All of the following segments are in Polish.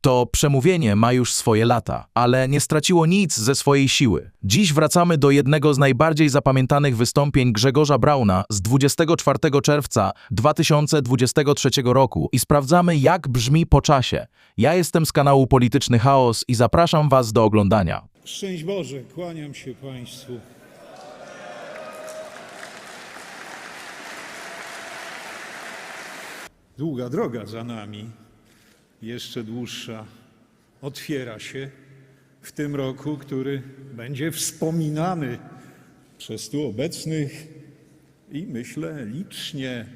To przemówienie ma już swoje lata, ale nie straciło nic ze swojej siły. Dziś wracamy do jednego z najbardziej zapamiętanych wystąpień Grzegorza Brauna z 24 czerwca 2023 roku i sprawdzamy, jak brzmi po czasie. Ja jestem z kanału Polityczny Chaos i zapraszam Was do oglądania. Szczęść Boże, kłaniam się Państwu. Długa droga za nami, jeszcze dłuższa, otwiera się w tym roku, który będzie wspominany przez tu obecnych i myślę licznie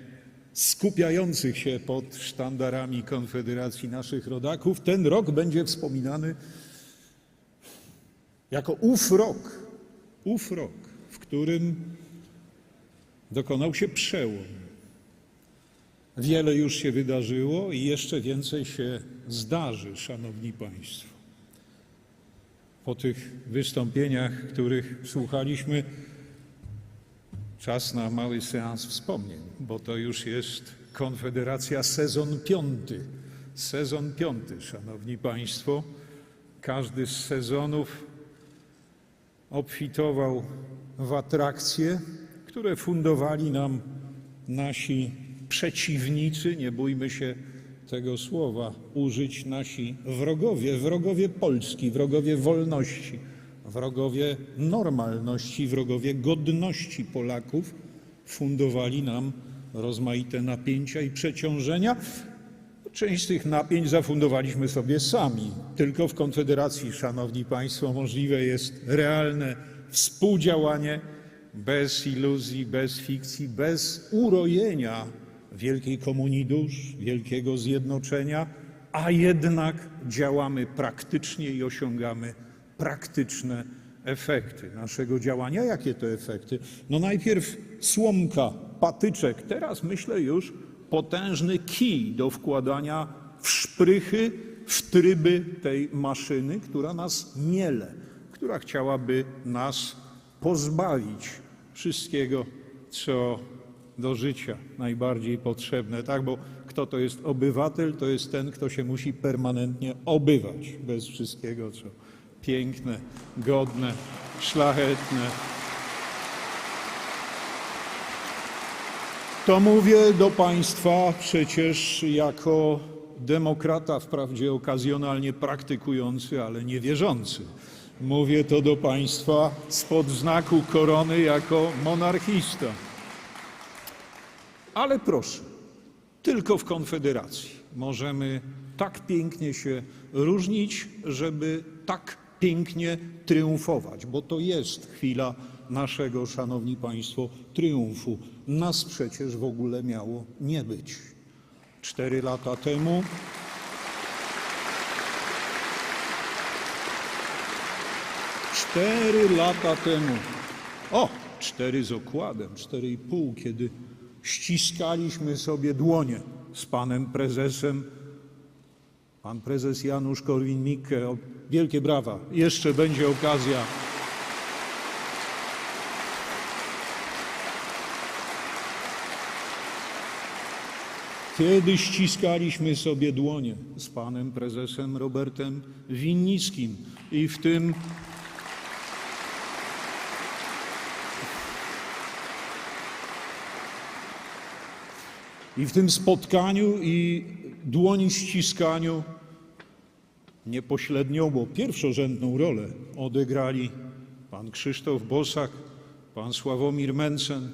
skupiających się pod sztandarami Konfederacji naszych rodaków. Ten rok będzie wspominany jako ów rok, ów rok, w którym dokonał się przełom. Wiele już się wydarzyło i jeszcze więcej się zdarzy, Szanowni Państwo. Po tych wystąpieniach, których słuchaliśmy, czas na mały seans wspomnień, bo to już jest Konfederacja sezon piąty. Sezon piąty, Szanowni Państwo. Każdy z sezonów obfitował w atrakcje, które fundowali nam nasi przeciwnicy, nie bójmy się tego słowa użyć, nasi wrogowie, wrogowie Polski, wrogowie wolności, wrogowie normalności, wrogowie godności Polaków, fundowali nam rozmaite napięcia i przeciążenia. Część z tych napięć zafundowaliśmy sobie sami. Tylko w Konfederacji, Szanowni Państwo, możliwe jest realne współdziałanie bez iluzji, bez fikcji, bez urojenia wielkiej komunii dusz, wielkiego zjednoczenia, a jednak działamy praktycznie i osiągamy praktyczne efekty naszego działania. Jakie to efekty? No najpierw słomka, patyczek, teraz myślę już potężny kij do wkładania w szprychy, w tryby tej maszyny, która nas miele, która chciałaby nas pozbawić wszystkiego, co do życia najbardziej potrzebne, tak? Bo kto to jest obywatel? To jest ten, kto się musi permanentnie obywać bez wszystkiego, co piękne, godne, szlachetne. To mówię do Państwa przecież jako demokrata, wprawdzie okazjonalnie praktykujący, ale nie wierzący. Mówię to do Państwa spod znaku korony jako monarchista. Ale proszę, tylko w Konfederacji możemy tak pięknie się różnić, żeby tak pięknie triumfować, bo to jest chwila naszego, szanowni państwo, triumfu. Nas przecież w ogóle miało nie być. Cztery lata temu cztery lata temu, o, cztery z okładem, cztery i pół, kiedy ściskaliśmy sobie dłonie z panem prezesem. Pan prezes Janusz Korwin-Mikke, wielkie brawa. Jeszcze będzie okazja. Kiedy ściskaliśmy sobie dłonie z panem prezesem Robertem Winnickim i w tym I w tym spotkaniu i dłoni ściskaniu niepośrednią, bo pierwszorzędną rolę odegrali pan Krzysztof Bosak, pan Sławomir Mencen.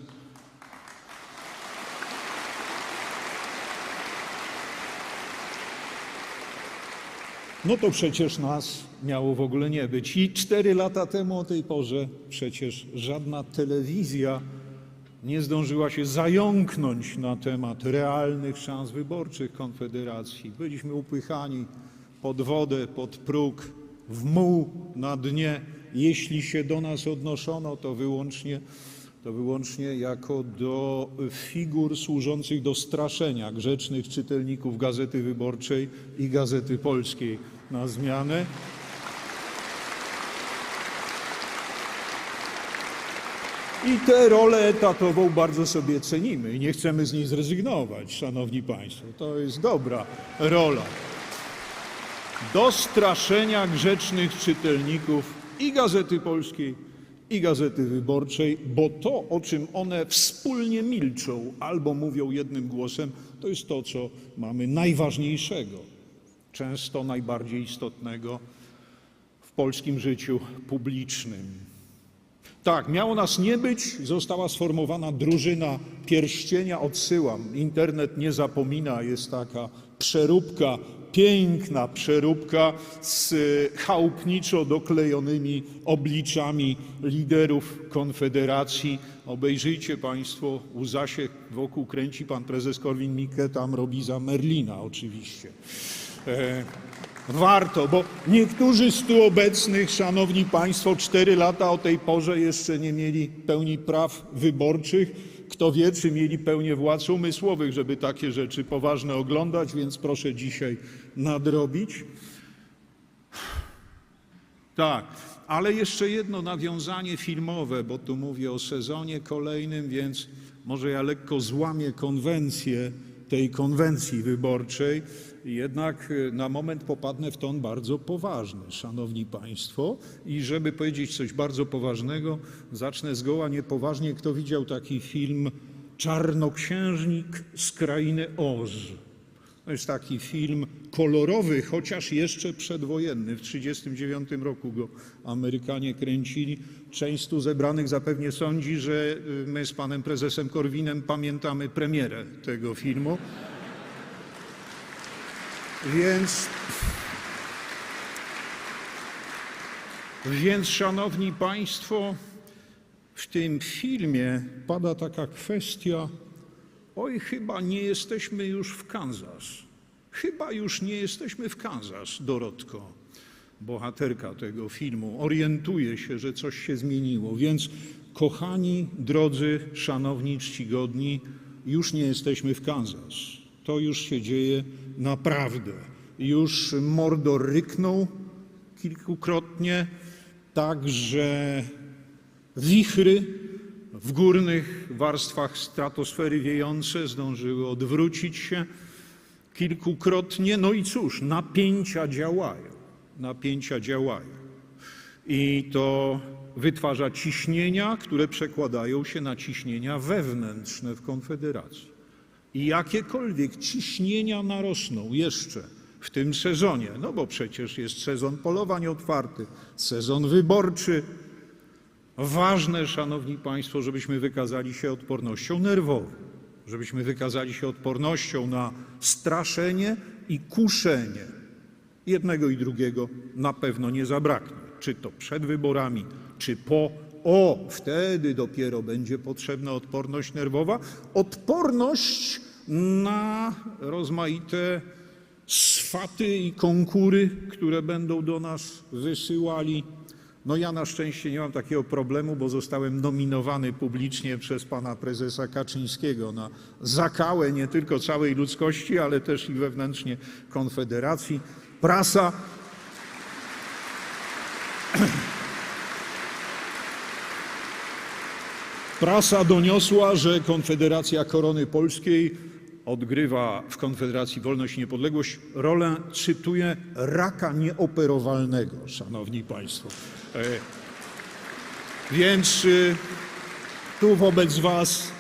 No to przecież nas miało w ogóle nie być. I cztery lata temu o tej porze przecież żadna telewizja nie zdążyła się zająknąć na temat realnych szans wyborczych Konfederacji. Byliśmy upychani pod wodę, pod próg, w muł na dnie. Jeśli się do nas odnoszono, to wyłącznie, to wyłącznie jako do figur służących do straszenia grzecznych czytelników Gazety Wyborczej i Gazety Polskiej na zmianę. I tę rolę etatową bardzo sobie cenimy i nie chcemy z niej zrezygnować, szanowni państwo. To jest dobra rola. do straszenia grzecznych czytelników i Gazety Polskiej, i Gazety Wyborczej, bo to, o czym one wspólnie milczą albo mówią jednym głosem, to jest to, co mamy najważniejszego, często najbardziej istotnego w polskim życiu publicznym. Tak, miało nas nie być, została sformowana drużyna pierścienia. Odsyłam. Internet nie zapomina, jest taka przeróbka, piękna przeróbka z y, chałupniczo doklejonymi obliczami liderów Konfederacji. Obejrzyjcie Państwo, łza się wokół kręci pan prezes Korwin-Mikke, tam robi za Merlina oczywiście. E, Warto, bo niektórzy z tu obecnych, szanowni państwo, cztery lata o tej porze jeszcze nie mieli pełni praw wyborczych. Kto wie, czy mieli pełnię władz umysłowych, żeby takie rzeczy poważne oglądać, więc proszę dzisiaj nadrobić. Tak, ale jeszcze jedno nawiązanie filmowe, bo tu mówię o sezonie kolejnym, więc może ja lekko złamię konwencję tej konwencji wyborczej. Jednak y, na moment popadnę w ton bardzo poważny, szanowni państwo. I żeby powiedzieć coś bardzo poważnego, zacznę zgoła niepoważnie. Kto widział taki film Czarnoksiężnik z krainy Oz? To jest taki film kolorowy, chociaż jeszcze przedwojenny. W 1939 roku go Amerykanie kręcili. Część tu zebranych zapewnie sądzi, że y, my z panem prezesem Korwinem pamiętamy premierę tego filmu. Więc, więc, szanowni państwo, w tym filmie pada taka kwestia, oj, chyba nie jesteśmy już w Kansas. Chyba już nie jesteśmy w Kansas, Dorotko. Bohaterka tego filmu orientuje się, że coś się zmieniło. Więc, kochani, drodzy, szanowni, czcigodni, już nie jesteśmy w Kansas. To już się dzieje naprawdę. Już Mordor ryknął kilkukrotnie, tak że wichry w górnych warstwach stratosfery wiejące zdążyły odwrócić się kilkukrotnie. No i cóż, napięcia działają. Napięcia działają. I to wytwarza ciśnienia, które przekładają się na ciśnienia wewnętrzne w Konfederacji. I jakiekolwiek ciśnienia narosną jeszcze w tym sezonie, no bo przecież jest sezon polowań otwarty, sezon wyborczy, ważne, szanowni państwo, żebyśmy wykazali się odpornością nerwową, żebyśmy wykazali się odpornością na straszenie i kuszenie. Jednego i drugiego na pewno nie zabraknie, czy to przed wyborami, czy po. O, wtedy dopiero będzie potrzebna odporność nerwowa, odporność na rozmaite swaty i konkury, które będą do nas wysyłali. No ja na szczęście nie mam takiego problemu, bo zostałem nominowany publicznie przez pana prezesa Kaczyńskiego na zakałę nie tylko całej ludzkości, ale też i wewnętrznie Konfederacji. Prasa Prasa doniosła, że Konfederacja Korony Polskiej odgrywa w Konfederacji Wolność i Niepodległość rolę, cytuję, raka nieoperowalnego, szanowni państwo. E, więc y, tu wobec was,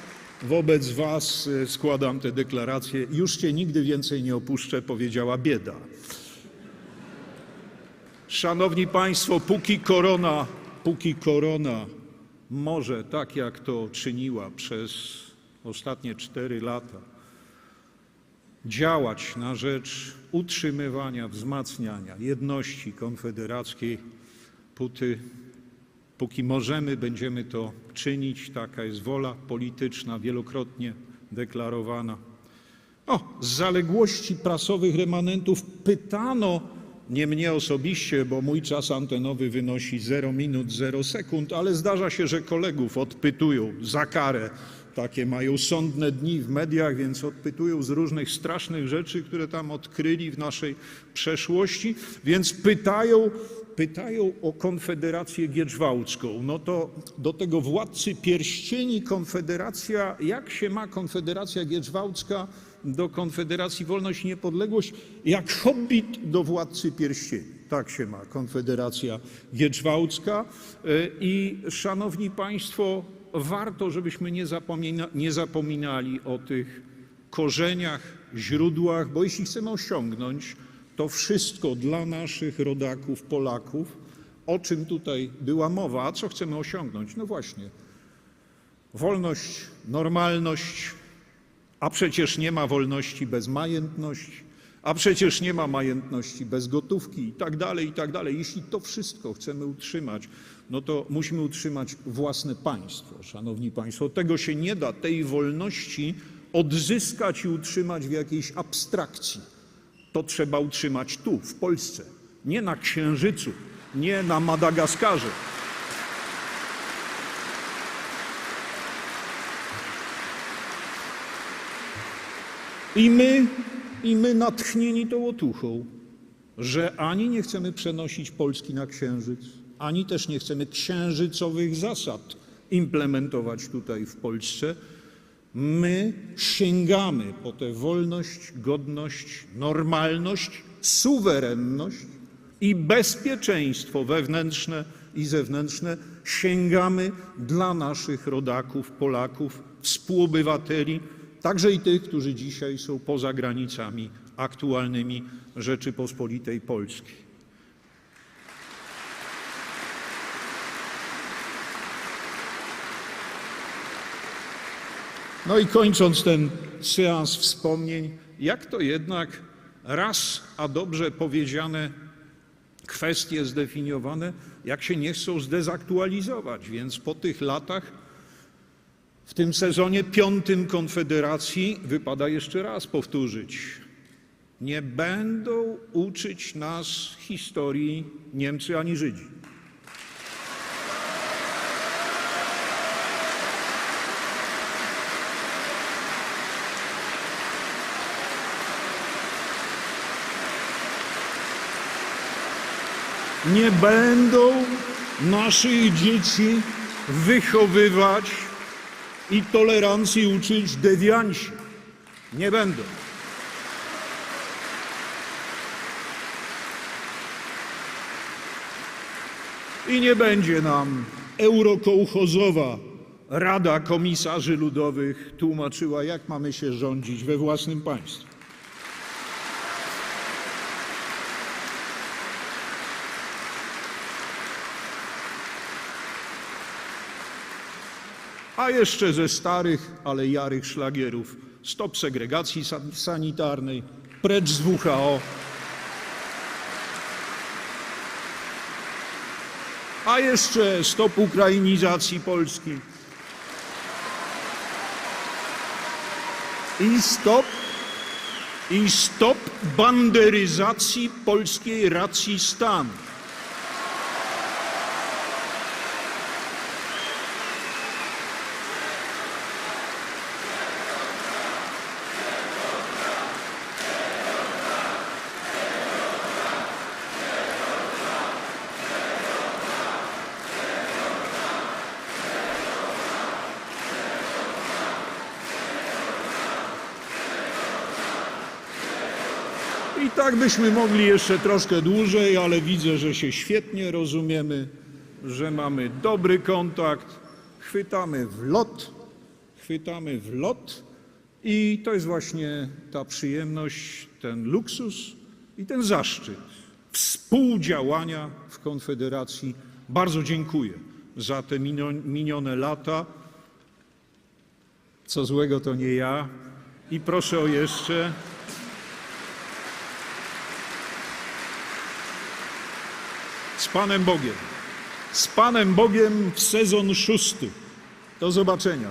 wobec was y, składam tę deklarację. Już cię nigdy więcej nie opuszczę, powiedziała bieda. Szanowni Państwo, póki korona, póki korona może, tak jak to czyniła przez ostatnie cztery lata, działać na rzecz utrzymywania, wzmacniania jedności konfederackiej, póty, póki możemy, będziemy to czynić. Taka jest wola polityczna, wielokrotnie deklarowana. O, z zaległości prasowych remanentów pytano, nie mnie osobiście, bo mój czas antenowy wynosi 0 minut 0 sekund, ale zdarza się, że kolegów odpytują za karę takie mają sądne dni w mediach, więc odpytują z różnych strasznych rzeczy, które tam odkryli w naszej przeszłości, więc pytają, pytają o Konfederację Giedrzwałcką. No to do tego władcy pierścieni Konfederacja, jak się ma Konfederacja Giedrzwałcka do Konfederacji Wolność i Niepodległość, jak hobbit do władcy pierścieni. Tak się ma Konfederacja Giedrzwałcka. Y, I szanowni państwo, warto, żebyśmy nie, zapomina, nie zapominali o tych korzeniach, źródłach, bo jeśli chcemy osiągnąć to wszystko dla naszych rodaków, Polaków, o czym tutaj była mowa, a co chcemy osiągnąć? No właśnie, wolność, normalność, a przecież nie ma wolności bez majętności, a przecież nie ma majętności bez gotówki i tak dalej, i tak dalej. Jeśli to wszystko chcemy utrzymać, no to musimy utrzymać własne państwo, szanowni państwo. Tego się nie da, tej wolności odzyskać i utrzymać w jakiejś abstrakcji. To trzeba utrzymać tu, w Polsce, nie na Księżycu, nie na Madagaskarze. I my, I my natchnieni tą otuchą, że ani nie chcemy przenosić Polski na Księżyc, ani też nie chcemy księżycowych zasad implementować tutaj w Polsce, my sięgamy po tę wolność, godność, normalność, suwerenność i bezpieczeństwo wewnętrzne i zewnętrzne. Sięgamy dla naszych rodaków, Polaków, współobywateli, także i tych, którzy dzisiaj są poza granicami aktualnymi Rzeczypospolitej Polskiej. No i kończąc ten seans wspomnień, jak to jednak raz a dobrze powiedziane kwestie zdefiniowane, jak się nie chcą zdezaktualizować. Więc po tych latach, w tym sezonie piątym Konfederacji, wypada jeszcze raz powtórzyć. Nie będą uczyć nas historii Niemcy ani Żydzi. Nie będą naszych dzieci wychowywać i tolerancji uczyć dewianci. Nie będą. I nie będzie nam eurokołchozowa Rada Komisarzy Ludowych tłumaczyła, jak mamy się rządzić we własnym państwie. A jeszcze ze starych, ale jarych szlagierów stop segregacji san- sanitarnej, precz z WHO. A jeszcze stop ukrainizacji Polski. I stop, i stop banderyzacji polskiej racji stanu. Tak byśmy mogli jeszcze troszkę dłużej, ale widzę, że się świetnie rozumiemy, że mamy dobry kontakt, chwytamy w lot, chwytamy w lot i to jest właśnie ta przyjemność, ten luksus i ten zaszczyt współdziałania w Konfederacji. Bardzo dziękuję za te minio- minione lata. Co złego to nie ja. I proszę o jeszcze. Z Panem Bogiem. Z Panem Bogiem w sezon szósty. Do zobaczenia.